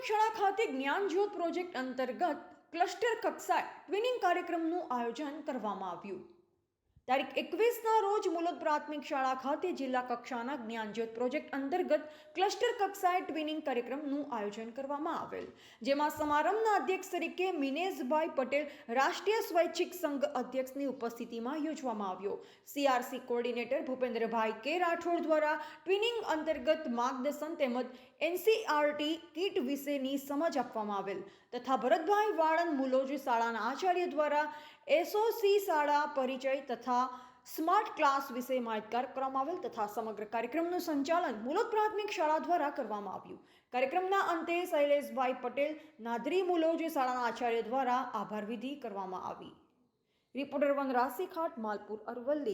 પ્રાથમિક શાળા ખાતે જ્ઞાનજ્યોત પ્રોજેક્ટ અંતર્ગત ક્લસ્ટર કક્ષાએ ટ્વિનિંગ કાર્યક્રમનું આયોજન કરવામાં આવ્યું. તારીખ એકવીસના રોજ મુલદ પ્રાથમિક શાળા ખાતે જિલ્લા કક્ષાના જ્ઞાનજ્યોત પ્રોજેક્ટ અંતર્ગત ક્લસ્ટર કક્ષાએ ટ્વિનિંગ કાર્યક્રમનું આયોજન કરવામાં આવેલ, જેમાં સમારંભના અધ્યક્ષ તરીકે મિનેશભાઈ પટેલ, રાષ્ટ્રીય સ્વૈચ્છિક સંઘ અધ્યક્ષની ઉપસ્થિતિમાં યોજવામાં આવ્યો. સીઆરસી કોર્ડિનેટર ભૂપેન્દ્રભાઈ કે રાઠોડ દ્વારા ટ્વિનિંગ અંતર્ગત માર્ગદર્શન તેમજ એનસીઆરટી કીટ વિશેની સમજ આપવામાં આવેલ, તથા ભરતભાઈ વાળંદ મુલોજી શાળાના આચાર્ય દ્વારા એસઓસી શાળા પરિચય તથા સ્માર્ટ ક્લાસ વિશે માહિતગાર કરવામાં આવેલ તથા સમગ્ર કાર્યક્રમનું સંચાલન મુલોદ પ્રાથમિક શાળા દ્વારા કરવામાં આવ્યું. કાર્યક્રમના અંતે શૈલેષભાઈ પટેલ, નાદરી મુલોજ શાળાના આચાર્ય દ્વારા આભાર વિધિ કરવામાં આવી. રિપોર્ટર વન ખાટ માલપુર અરવલ્લી.